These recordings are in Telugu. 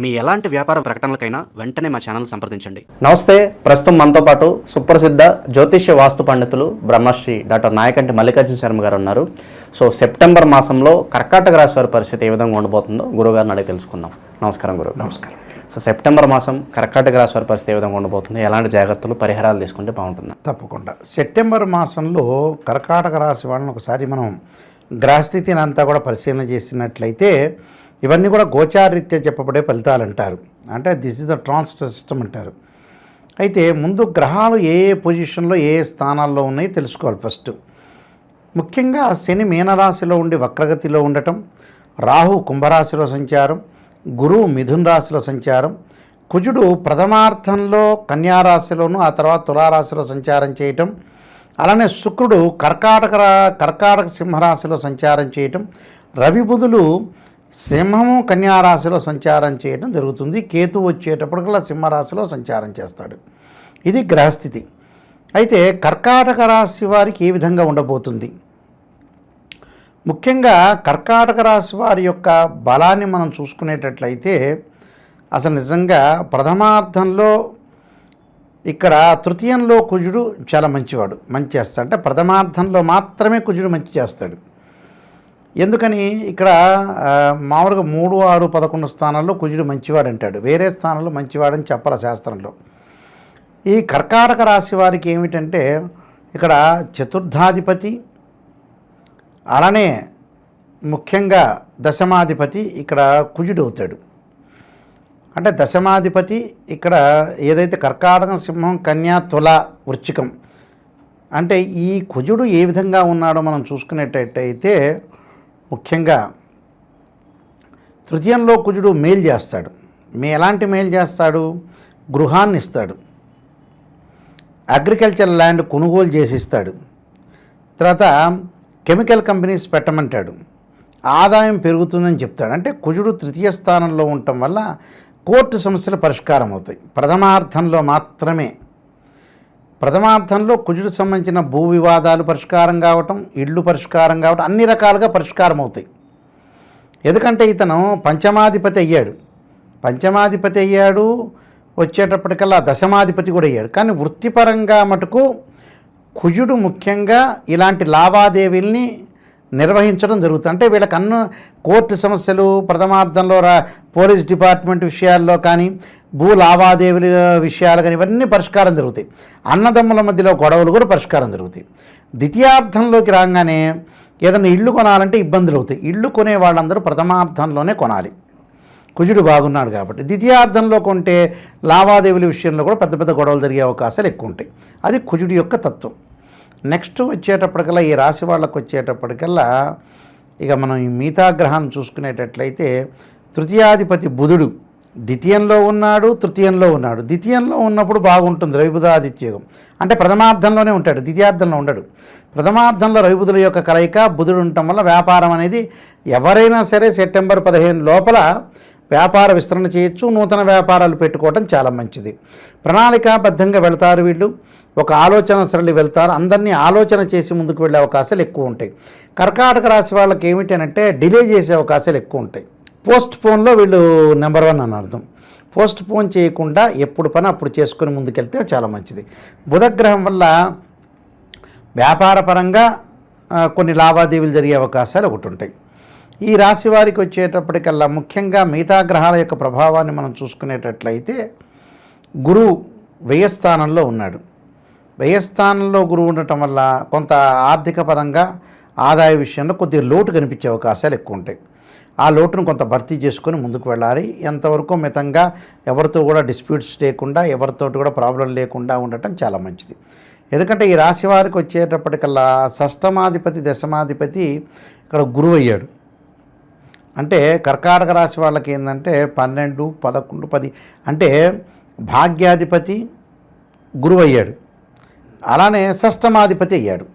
మీ ఎలాంటి వ్యాపార ప్రకటనలకైనా వెంటనే మా ఛానల్ సంప్రదించండి. నమస్తే ప్రస్తుతం మనతో పాటు సుప్రసిద్ధ జ్యోతిష్య వాస్తు పండితులు బ్రహ్మశ్రీ డాక్టర్ నాయకంటి మల్లికార్జున శర్మ గారు ఉన్నారు. సో సెప్టెంబర్ మాసంలో కర్కాటక రాశి వారి పరిస్థితి ఏ విధంగా ఉండబోతుందో గురుగారిని అడిగి తెలుసుకుందాం. నమస్కారం గురువు. నమస్కారం. సో సెప్టెంబర్ మాసం కర్కాటక రాశి వారి పరిస్థితి ఏ విధంగా ఉండబోతుంది ఎలాంటి జాగ్రత్తలు పరిహారాలు తీసుకుంటే బాగుంటుంది? తప్పకుండా. సెప్టెంబర్ మాసంలో కర్కాటక రాశి వాళ్ళని ఒకసారి మనం గ్రహస్థితిని అంతా కూడా పరిశీలన చేసినట్లయితే ఇవన్నీ కూడా గోచారీత్యా చెప్పబడే ఫలితాలు అంటారు అంటే this is the transfer system అంటారు. అయితే ముందు గ్రహాలు ఏ ఏ పొజిషన్లో ఏ ఏ స్థానాల్లో ఉన్నాయో తెలుసుకోవాలి ఫస్ట్ ముఖ్యంగా శని మీనరాశిలో ఉండి వక్రగతిలో ఉండటం రాహు కుంభరాశిలో సంచారం గురువు మిథున్ రాశిలో సంచారం కుజుడు ప్రథమార్థంలో కన్యారాశిలోను ఆ తర్వాత తులారాశిలో సంచారం చేయటం అలానే శుక్రుడు కర్కాటక కర్కాటక సింహరాశిలో సంచారం చేయటం రవి బుధులు సింహము కన్యారాశిలో సంచారం చేయటం జరుగుతుంది. కేతు వచ్చేటప్పటికల్లా సింహరాశిలో సంచారం చేస్తాడు. ఇది గ్రహస్థితి. అయితే కర్కాటక రాశి వారికి ఏ విధంగా ఉండబోతుంది? ముఖ్యంగా కర్కాటక రాశి వారి యొక్క బలాన్ని మనం చూసుకునేటట్లయితే అసలు నిజంగా ప్రథమార్థంలో ఇక్కడ తృతీయంలో కుజుడు చాలా మంచివాడు. మంచి చేస్తాడు. అంటే ప్రథమార్థంలో మాత్రమే కుజుడు మంచి చేస్తాడు. ఎందుకని ఇక్కడ మామూలుగా మూడు ఆరు పదకొండు స్థానాల్లో కుజుడు మంచివాడు అంటాడు. వేరే స్థానంలో మంచివాడని చెప్పాలి శాస్త్రంలో. ఈ కర్కాటక రాశి వారికి ఏమిటంటే ఇక్కడ చతుర్థాధిపతి అలానే ముఖ్యంగా దశమాధిపతి ఇక్కడ కుజుడు అవుతాడు. అంటే దశమాధిపతి ఇక్కడ ఏదైతే కర్కాటకం సింహం కన్యా తుల వృచ్చికం అంటే ఈ కుజుడు ఏ విధంగా ఉన్నాడో మనం చూసుకునేటట్టయితే ముఖ్యంగా తృతీయంలో కుజుడు మేలు చేస్తాడు. మే ఎలాంటి మేలు చేస్తాడు? గృహాన్ని ఇస్తాడు. అగ్రికల్చర్ ల్యాండ్ కొనుగోలు చేసి ఇస్తాడు తర్వాత కెమికల్ కంపెనీస్ పెట్టమంటాడు. ఆదాయం పెరుగుతుందని చెప్తాడు. అంటే కుజుడు తృతీయ స్థానంలో ఉండటం వల్ల కోర్టు సమస్యలు పరిష్కారం అవుతాయి ప్రథమార్థంలో మాత్రమే ప్రథమార్థంలో కుజుడు సంబంధించిన భూ వివాదాలు పరిష్కారం కావటం ఇళ్ళు పరిష్కారం కావటం అన్ని రకాలుగా పరిష్కారం అవుతాయి. ఎందుకంటే ఇతను పంచమాధిపతి అయ్యాడు. పంచమాధిపతి అయ్యాడు వచ్చేటప్పటికల్లా దశమాధిపతి కూడా అయ్యాడు. కానీ వృత్తిపరంగా మటుకు కుజుడు ముఖ్యంగా ఇలాంటి లావాదేవీల్ని నిర్వహించడం జరుగుతుంది. అంటే వీళ్ళకి అన్న కోర్టు సమస్యలు ప్రథమార్థంలో రా పోలీస్ డిపార్ట్మెంట్ విషయాల్లో కానీ భూ లావాదేవీల విషయాలు కానీ ఇవన్నీ పరిష్కారం జరుగుతాయి. అన్నదమ్ముల మధ్యలో గొడవలు కూడా పరిష్కారం జరుగుతాయి. ద్వితీయార్థంలోకి రాగానే ఏదైనా ఇల్లు కొనాలంటే ఇబ్బందులు అవుతాయి. ఇల్లు కొనే వాళ్ళందరూ ప్రథమార్థంలోనే కొనాలి. కుజుడు బాగున్నాడు కాబట్టి. ద్వితీయార్థంలో కొంటే లావాదేవీల విషయంలో కూడా పెద్ద పెద్ద గొడవలు జరిగే అవకాశాలు ఎక్కువ ఉంటాయి. అది కుజుడి యొక్క తత్వం. నెక్స్ట్ వచ్చేటప్పటికల్లా ఈ రాశి వాళ్ళకు వచ్చేటప్పటికల్లా ఇక మనం ఈ మిగతా గ్రహాన్ని చూసుకునేటట్లయితే తృతీయాధిపతి బుధుడు ద్వితీయంలో ఉన్నాడు తృతీయంలో ఉన్నాడు. ద్వితీయంలో ఉన్నప్పుడు బాగుంటుంది రవిబుధాదిత్యోగం అంటే ప్రథమార్థంలోనే ఉంటాడు ద్వితీయార్థంలో ఉండడు. ప్రథమార్థంలో రవిబుధుల యొక్క కలయిక బుధుడు ఉండటం వల్ల వ్యాపారం అనేది ఎవరైనా సరే సెప్టెంబర్ పదిహేను లోపల వ్యాపార విస్తరణ చేయొచ్చు నూతన వ్యాపారాలు పెట్టుకోవటం చాలా మంచిది. ప్రణాళికాబద్ధంగా వెళతారు వీళ్ళు. ఒక ఆలోచన సరళి వెళ్తారు. అందరినీ ఆలోచన చేసి ముందుకు వెళ్ళే అవకాశాలు ఎక్కువ ఉంటాయి. కర్కాటక రాశి వాళ్ళకి ఏమిటి అంటే డిలే చేసే అవకాశాలు ఎక్కువ ఉంటాయి. పోస్ట్ పోన్లో వీళ్ళు నెంబర్ వన్ అని అర్థం. పోస్ట్ పోన్ చేయకుండా ఎప్పుడు పని అప్పుడు చేసుకుని ముందుకెళ్తే చాలా మంచిది. బుధగ్రహం వల్ల వ్యాపారపరంగా కొన్ని లావాదేవీలు జరిగే అవకాశాలు ఒకటి ఉంటాయి. ఈ రాశి వారికి వచ్చేటప్పటికల్లా ముఖ్యంగా మిగతా గ్రహాల యొక్క ప్రభావాన్ని మనం చూసుకునేటట్లయితే గురువు వ్యయస్థానంలో ఉన్నాడు. వ్యయస్థానంలో గురువు ఉండటం వల్ల కొంత ఆర్థిక పరంగా ఆదాయ విషయంలో కొద్దిగా లోటు కనిపించే అవకాశాలు ఎక్కువ ఉంటాయి. ఆ లోటును కొంత భర్తీ చేసుకొని ముందుకు వెళ్ళాలి. ఎంతవరకు మితంగా ఎవరితో కూడా డిస్ప్యూట్స్ లేకుండా ఎవరితోటి కూడా ప్రాబ్లం లేకుండా ఉండటం చాలా మంచిది. ఎందుకంటే ఈ రాశి వారికి వచ్చేటప్పటికల్లా షష్టమాధిపతి దశమాధిపతి ఇక్కడ గురువు అయ్యాడు అంటే కర్కాటక రాశి వాళ్ళకి ఏంటంటే పన్నెండు పదకొండు పది. అంటే భాగ్యాధిపతి గురువు అయ్యాడు. అలానే షష్టమాధిపతి అయ్యాడు.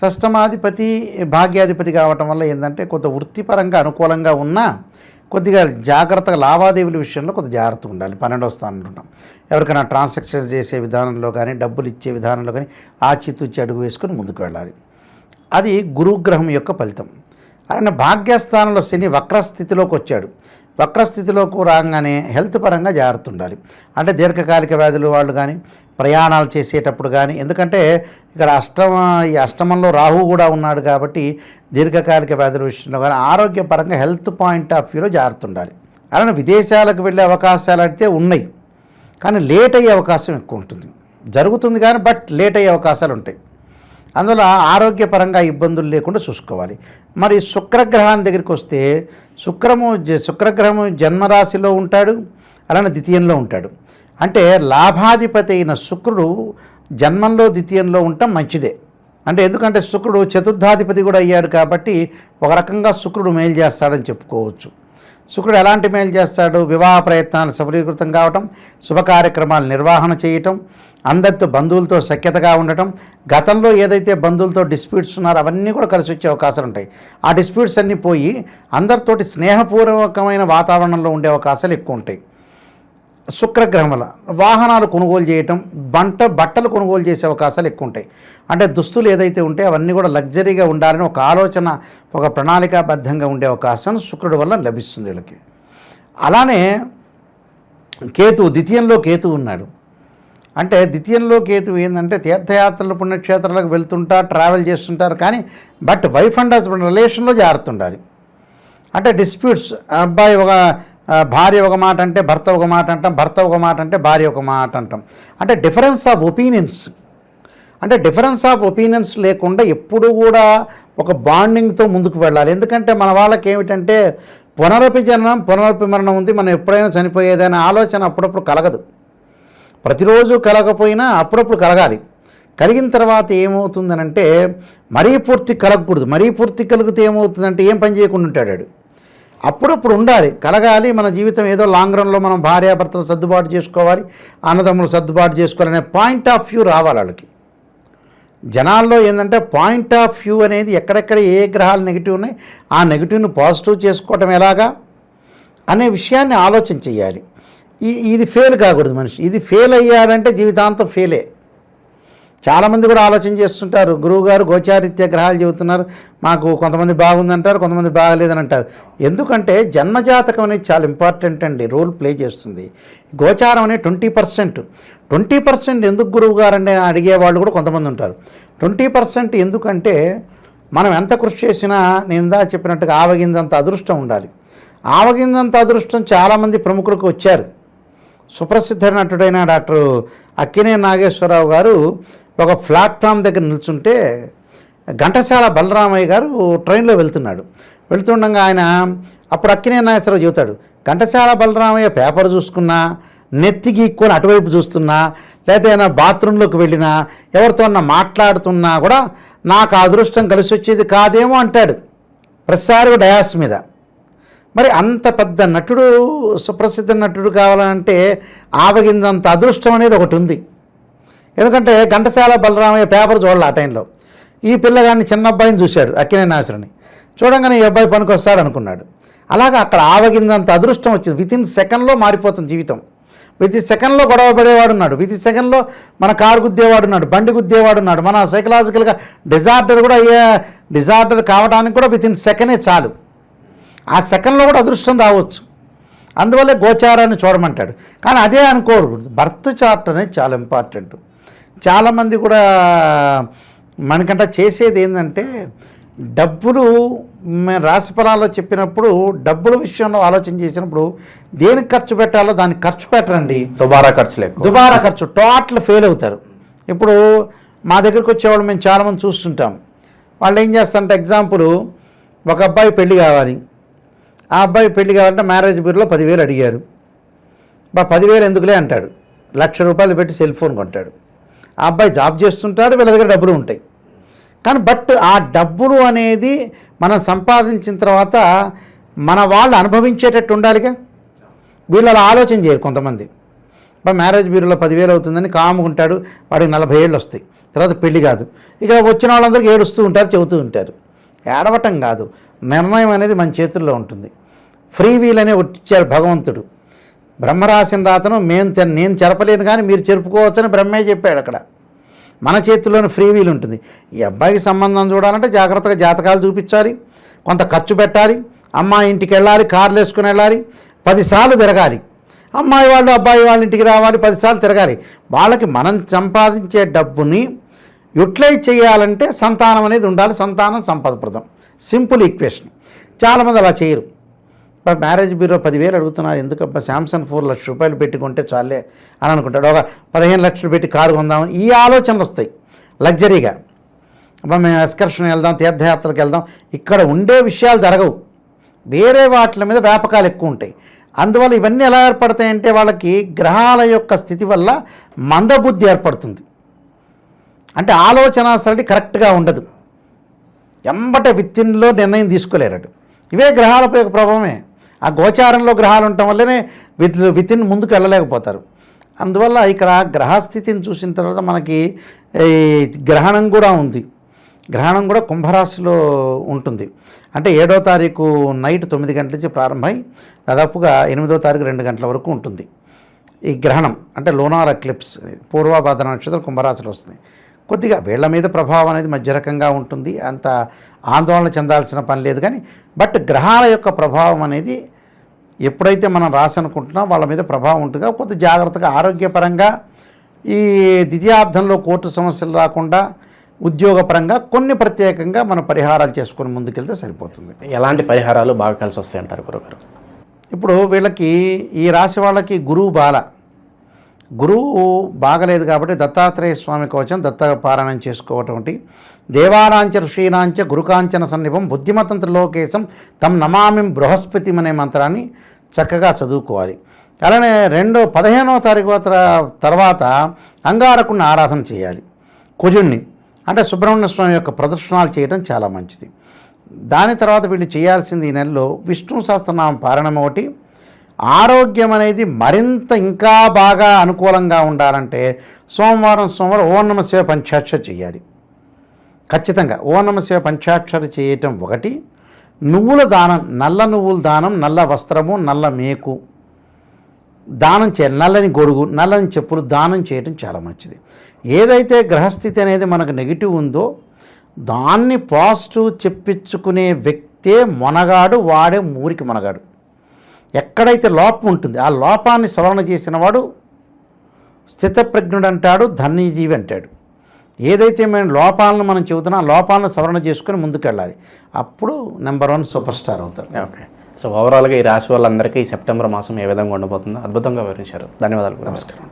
షష్టమాధిపతి భాగ్యాధిపతి కావటం వల్ల ఏంటంటే కొంత వృత్తిపరంగా అనుకూలంగా ఉన్నా కొద్దిగా జాగ్రత్తగా లావాదేవీల విషయంలో కొద్దిగా జాగ్రత్తగా ఉండాలి. పన్నెండవ స్థానంలో ఉంటాం. ఎవరికైనా ట్రాన్సాక్షన్ చేసే విధానంలో కానీ డబ్బులు ఇచ్చే విధానంలో కానీ ఆచితూచి అడుగు వేసుకొని ముందుకు వెళ్ళాలి. అది గురుగ్రహం యొక్క ఫలితం. అలానే భాగ్యస్థానంలో శని వక్రస్థితిలోకి వచ్చాడు. వక్రస్థితిలోకి రాగానే హెల్త్ పరంగా జాగ్రత్త ఉండాలి. అంటే దీర్ఘకాలిక వ్యాధులు వాళ్ళు కానీ ప్రయాణాలు చేసేటప్పుడు కానీ ఎందుకంటే ఇక్కడ అష్టమ ఈ అష్టమంలో రాహు కూడా ఉన్నాడు కాబట్టి దీర్ఘకాలిక వ్యాధుల విషయంలో కానీ ఆరోగ్యపరంగా హెల్త్ పాయింట్ ఆఫ్ వ్యూలో జాగ్రత్త ఉండాలి. అలానే విదేశాలకు వెళ్ళే అవకాశాలు అయితే ఉన్నాయి. కానీ లేట్ అయ్యే అవకాశం ఎక్కువ ఉంటుంది. జరుగుతుంది కానీ బట్ లేట్ అయ్యే అవకాశాలు ఉంటాయి. అందువల్ల ఆరోగ్యపరంగా ఇబ్బందులు లేకుండా చూసుకోవాలి. మరి శుక్రగ్రహాన్ని దగ్గరికి వస్తే శుక్రము జ- శుక్రగ్రహము జన్మరాశిలో ఉంటాడు అలానే ద్వితీయంలో ఉంటాడు. అంటే లాభాధిపతి అయిన శుక్రుడు జన్మంలో ద్వితీయంలో ఉండటం మంచిదే. అంటే ఎందుకంటే శుక్రుడు చతుర్థాధిపతి కూడా అయ్యాడు కాబట్టి ఒక రకంగా శుక్రుడు మేలు చేస్తాడని చెప్పుకోవచ్చు. శుక్రుడు ఎలాంటి మేలు చేస్తాడు? వివాహ ప్రయత్నాలు సఫలీకృతం కావటం శుభకార్యక్రమాలు నిర్వహణ చేయటం అందరితో బంధువులతో సఖ్యతగా ఉండటం గతంలో ఏదైతే బంధువులతో డిస్ప్యూట్స్ ఉన్నారో అవన్నీ కూడా కలిసి వచ్చే అవకాశాలు ఉంటాయి. ఆ డిస్ప్యూట్స్ అన్నీ పోయి అందరితోటి స్నేహపూర్వకమైన వాతావరణంలో ఉండే అవకాశాలు ఎక్కువ ఉంటాయి. శుక్రగ్రహం వల్ల వాహనాలు కొనుగోలు చేయటం బంట బట్టలు కొనుగోలు చేసే అవకాశాలు ఎక్కువ ఉంటాయి అంటే దుస్తులు ఏదైతే ఉంటే అవన్నీ కూడా లగ్జరీగా ఉండాలని ఒక ఆలోచన ఒక ప్రణాళికాబద్ధంగా ఉండే అవకాశం శుక్రుడి వల్ల లభిస్తుంది వీళ్ళకి. అలానే కేతు ద్వితీయంలో కేతు ఉన్నాడు. అంటే ద్వితీయంలో కేతు ఏంటంటే తీర్థయాత్రలు పుణ్యక్షేత్రాలకు వెళ్తుంటారు ట్రావెల్ చేస్తుంటారు కానీ బట్ వైఫ్ అండ్ హస్బెండ్ రిలేషన్లో జాగ్రత్త ఉండాలి అంటే డిస్ప్యూట్స్ అబ్బాయి ఒక భార్య ఒక మాట అంటే భర్త ఒక మాట అంటాం భర్త ఒక మాట అంటే భార్య ఒక మాట అంటాం. అంటే డిఫరెన్స్ ఆఫ్ ఒపీనియన్స్ అంటే డిఫరెన్స్ ఆఫ్ ఒపీనియన్స్ లేకుండా ఎప్పుడు కూడా ఒక బాండింగ్తో ముందుకు వెళ్ళాలి. ఎందుకంటే మన వాళ్ళకి ఏమిటంటే పునరపి జననం పునరపి మరణం ఉంది. మనం ఎప్పుడైనా చనిపోయేదనే ఆలోచన అప్పుడప్పుడు కలగదు. ప్రతిరోజు కలగకపోయినా అప్పుడప్పుడు కలగాలి. కలిగిన తర్వాత ఏమవుతుందనంటే మరీ పూర్తి కలగకూడదు. మరీ పూర్తి కలిగితే ఏమవుతుందంటే ఏం పని చేయకుండా ఉంటాడు అప్పుడప్పుడు ఉండాలి. కలగాలి. మన జీవితం ఏదో లాంగ్ రన్లో మనం భార్యాభర్తలు సర్దుబాటు చేసుకోవాలి. అన్నదమ్ములు సర్దుబాటు చేసుకోవాలనే పాయింట్ ఆఫ్ వ్యూ రావాలి వాళ్ళకి. జనాల్లో ఏంటంటే పాయింట్ ఆఫ్ వ్యూ అనేది ఎక్కడెక్కడ ఏ గ్రహాలు నెగిటివ్ ఉన్నాయి ఆ నెగిటివ్ను పాజిటివ్ చేసుకోవటం ఎలాగా అనే విషయాన్ని ఆలోచన చేయాలి. ఈ ఇది ఫెయిల్ కాకూడదు మనిషి. ఇది ఫెయిల్ అయ్యాడంటే జీవితాంతం ఫెయిలే. చాలామంది కూడా ఆలోచన చేస్తుంటారు. గురువుగారు గోచారిత్య గ్రహాలు చెబుతున్నారు. మాకు కొంతమంది బాగుందంటారు కొంతమంది బాగలేదని అంటారు ఎందుకంటే జన్మజాతకం అనేది చాలా ఇంపార్టెంట్ అండి. రోల్ ప్లే చేస్తుంది. గోచారం అనేది ట్వంటీ పర్సెంట్. ట్వంటీ పర్సెంట్ ఎందుకు గురువు గారు అంటే అడిగే వాళ్ళు కూడా కొంతమంది ఉంటారు. ట్వంటీ పర్సెంట్ ఎందుకంటే మనం ఎంత కృషి చేసినా నేను ఇందా చెప్పినట్టుగా ఆవగిందంత అదృష్టం ఉండాలి. ఆవగిందంత అదృష్టం చాలామంది ప్రముఖులకు వచ్చారు. సుప్రసిద్ధ నటుడైన డాక్టర్ అక్కినే నాగేశ్వరరావు గారు ఒక ప్లాట్ఫామ్ దగ్గర నిల్చుంటే ఘంటసాల బలరామయ్య గారు ట్రైన్లో వెళ్తున్నాడు. వెళ్తుండగా ఆయన అప్పుడు అక్కినే నాగేశ్వరరావు చెబుతాడు ఘంటసాల బలరామయ్య పేపర్ చూసుకున్నా నెత్తి గీక్కొని అటువైపు చూస్తున్నా లేదా ఏదైనా బాత్రూంలోకి వెళ్ళినా ఎవరితోన్నా మాట్లాడుతున్నా కూడా నాకు అదృష్టం కలిసి వచ్చేది కాదేమో అంటాడు ప్రతిసారి డయాస్ మీద. మరి అంత పెద్ద నటుడు సుప్రసిద్ధ నటుడు కావాలంటే ఆవగిందంత అదృష్టం అనేది ఒకటి ఉంది. ఎందుకంటే ఘంటసాల బలరామయ్య పేపర్ చూడాలి ఆ టైంలో. ఈ పిల్లగాడిని చిన్న అబ్బాయిని చూశాడు అక్కినే నాశరుని చూడంగానే ఈ అబ్బాయి పనికి వస్తాడు అనుకున్నాడు. అలాగా అక్కడ ఆవగిందంత అదృష్టం వచ్చింది. విత్ ఇన్ సెకండ్లో మారిపోతుంది జీవితం. విత్ ఇన్ సెకండ్లో గొడవ పడేవాడు ఉన్నాడు విత్ ఇన్ సెకండ్లో మన కారు గుద్దేవాడు ఉన్నాడు బండి గుద్దేవాడు ఉన్నాడు మన సైకలాజికల్గా డిజార్డర్ కూడా అయ్యే డిజార్డర్ కావడానికి కూడా విత్ ఇన్ సెకండే చాలు. ఆ సెకండ్లో కూడా అదృష్టం రావచ్చు. అందువల్లే గోచారాన్ని చూడమంటాడు. కానీ అదే అనుకోకూడదు బర్త్ చార్ట్ అనేది చాలా ఇంపార్టెంట్ చాలామంది కూడా మనకంట చేసేది ఏంటంటే డబ్బులు మేము రాశి ఫలాల్లో చెప్పినప్పుడు డబ్బుల విషయంలో ఆలోచన చేసినప్పుడు దేనికి ఖర్చు పెట్టాలో దానికి ఖర్చు పెట్టరండి. దుబారా ఖర్చు లేకు దుబారా ఖర్చు టోటల్ ఫెయిల్ అవుతారు. ఇప్పుడు మా దగ్గరికి వచ్చేవాళ్ళు మేము చాలామంది చూస్తుంటాం. వాళ్ళు ఏం చేస్తారంటే ఎగ్జాంపుల్ ఒక అబ్బాయి పెళ్ళి కావాలి. ఆ అబ్బాయి పెళ్ళి కావాలంటే మ్యారేజ్ బ్యూరోలో పదివేలు అడిగారు. బా పదివేలు ఎందుకులే అంటాడు. లక్ష రూపాయలు పెట్టి సెల్ ఫోన్ కొంటాడు. ఆ అబ్బాయి జాబ్ చేస్తుంటాడు వీళ్ళ దగ్గర డబ్బులు ఉంటాయి. కానీ బట్ ఆ డబ్బులు అనేది మనం సంపాదించిన తర్వాత మన వాళ్ళు అనుభవించేటట్టు ఉండాలిగా? వీళ్ళు అలా ఆలోచన చేయరు కొంతమంది. ఇప్పుడు మ్యారేజ్ బ్యూరోలో పదివేలు అవుతుందని కాముకుంటాడు వాడికి నలభై ఏళ్ళు వస్తాయి. తర్వాత పెళ్ళి కాదు. ఇక వచ్చిన వాళ్ళందరికీ ఏడుస్తూ ఉంటారు చెబుతూ ఉంటారు. ఏడవటం కాదు నిర్ణయం అనేది మన చేతుల్లో ఉంటుంది. ఫ్రీ వీల్ అనే వచ్చారు భగవంతుడు. బ్రహ్మరాసిన రాతను మేము నేను చెరపలేను కానీ మీరు చెరుపుకోవచ్చని బ్రహ్మే చెప్పాడు అక్కడ. మన చేతిలోని ఫ్రీ వీల్ ఉంటుంది. ఈ అబ్బాయికి సంబంధం చూడాలంటే జాగ్రత్తగా జాతకాలు చూపించాలి కొంత ఖర్చు పెట్టాలి అమ్మాయి ఇంటికి వెళ్ళాలి కార్లు వేసుకుని వెళ్ళాలి పదిసార్లు తిరగాలి. అమ్మాయి వాళ్ళు అబ్బాయి వాళ్ళ ఇంటికి రావాలి పదిసార్లు తిరగాలి. వాళ్ళకి మనం సంపాదించే డబ్బుని యూటిలైజ్ చేయాలంటే సంతానం అనేది ఉండాలి సంతానం సంపదప్రదం సింపుల్ ఈక్వేషన్. చాలామంది అలా చేయరు. మ్యారేజ్ బ్యూరో పదివేలు అడుగుతున్నారు. ఎందుకబ్బా? శాంసంగ్ ఫోర్ లక్ష రూపాయలు పెట్టుకుంటే చాలే అని అనుకుంటాడు. ఒక పదిహేను లక్షలు పెట్టి కారు కొందాం. ఈ ఆలోచనలు వస్తాయి. లగ్జరీగా అబ్బా మేము ఎక్స్కర్షన్ వెళ్దాం తీర్థయాత్రలకు వెళ్దాం. ఇక్కడ ఉండే విషయాలు జరగవు. వేరే వాటి మీద వ్యాపకాలు ఎక్కువ ఉంటాయి. అందువల్ల ఇవన్నీ ఎలా ఏర్పడతాయంటే వాళ్ళకి గ్రహాల యొక్క స్థితి వల్ల మందబుద్ధి ఏర్పడుతుంది. అంటే ఆలోచన సరళి కరెక్ట్గా ఉండదు. ఎంబట విత్తిన్లో నిర్ణయం తీసుకోలేరట. ఇవే గ్రహాల ప్రభావమే. ఆ గోచారంలో గ్రహాలు ఉండటం వల్లనే విత్ వితిన్ ముందుకు వెళ్ళలేకపోతారు. అందువల్ల ఇక్కడ గ్రహస్థితిని చూసిన తర్వాత మనకి ఈ గ్రహణం కూడా ఉంది. గ్రహణం కూడా కుంభరాశిలో ఉంటుంది. అంటే ఏడో తారీఖు నైట్ తొమ్మిది గంటల నుంచి ప్రారంభమై దాదాపుగా ఎనిమిదో తారీఖు రెండు గంటల వరకు ఉంటుంది. ఈ గ్రహణం అంటే లోనార్ ఎక్లిప్స్ పూర్వభాద్ర నక్షత్రం కుంభరాశిలో వస్తుంది కొద్దిగా వీళ్ళ మీద ప్రభావం అనేది మధ్య రకంగా ఉంటుంది. అంత ఆందోళన చెందాల్సిన పని లేదు కానీ బట్ గ్రహాల యొక్క ప్రభావం అనేది ఎప్పుడైతే మనం రాసి అనుకుంటున్నాం వాళ్ళ మీద ప్రభావం ఉంటుందో. కొద్ది జాగ్రత్తగా ఆరోగ్యపరంగా ఈ ద్వితీయార్థంలో కోర్టు సమస్యలు రాకుండా ఉద్యోగపరంగా కొన్ని ప్రత్యేకంగా మనం పరిహారాలు చేసుకొని ముందుకెళ్తే సరిపోతుంది. ఎలాంటి పరిహారాలు బాగా కలిసి వస్తాయి అంటారు గురుగారు ఇప్పుడు వీళ్ళకి ఈ రాశి వాళ్ళకి గురువు బాల. గురువు బాగలేదు కాబట్టి దత్తాత్రేయ స్వామి కవచం దత్త పారాయణం చేసుకోవటం ఒకటి. ఋషీనాంచ గురుకాంచన సన్నిభం బుద్ధిమతంత్ర లోకేశం తమ్ నమామిం బృహస్పతి అనే మంత్రాన్ని చక్కగా చదువుకోవాలి. అలానే రెండో పదిహేనో తారీఖు తర్వాత అంగారకుడిని ఆరాధన చేయాలి. కుజుణ్ణి అంటే సుబ్రహ్మణ్య స్వామి యొక్క ప్రదర్శనాలు చేయడం చాలా మంచిది. దాని తర్వాత వీళ్ళు చేయాల్సింది ఈ నెలలో విష్ణు సహస్రనామ పారాయణం ఒకటి ఆరోగ్యం అనేది మరింత ఇంకా బాగా అనుకూలంగా ఉండాలంటే సోమవారం సోమవారం ఓ నమ శివ పంచాక్షరి చేయాలి. ఖచ్చితంగా ఓ నమ శివ పంచాక్షరి చేయటం ఒకటి. నువ్వుల దానం నల్ల నువ్వుల దానం నల్ల వస్త్రము నల్ల మేకు. దానం చేయాలి. నల్లని గొడుగు నల్లని చెప్పులు దానం చేయటం చాలా మంచిది. ఏదైతే గ్రహస్థితి అనేది మనకు నెగిటివ్ ఉందో దాన్ని పాజిటివ్ చెప్పించుకునే వ్యక్తే మొనగాడు వాడే మూరికి మొనగాడు. ఎక్కడైతే లోపం ఉంటుంది ఆ లోపాన్ని సవరణ చేసిన వాడు స్థితప్రజ్ఞుడు అంటాడు ధన్యజీవి అంటాడు. ఏదైతే మేము లోపాలను మనం చెబుతున్నాం ఆ లోపాలను సవరణ చేసుకుని ముందుకెళ్ళాలి. అప్పుడు నెంబర్ వన్ సూపర్ స్టార్ అవుతారు ఓకే. సో ఓవరాల్గా ఈ రాశి వాళ్ళందరికీ ఈ సెప్టెంబర్ మాసం ఏ విధంగా ఉండబోతుందో అద్భుతంగా వివరించారు. ధన్యవాదాలు. నమస్కారం.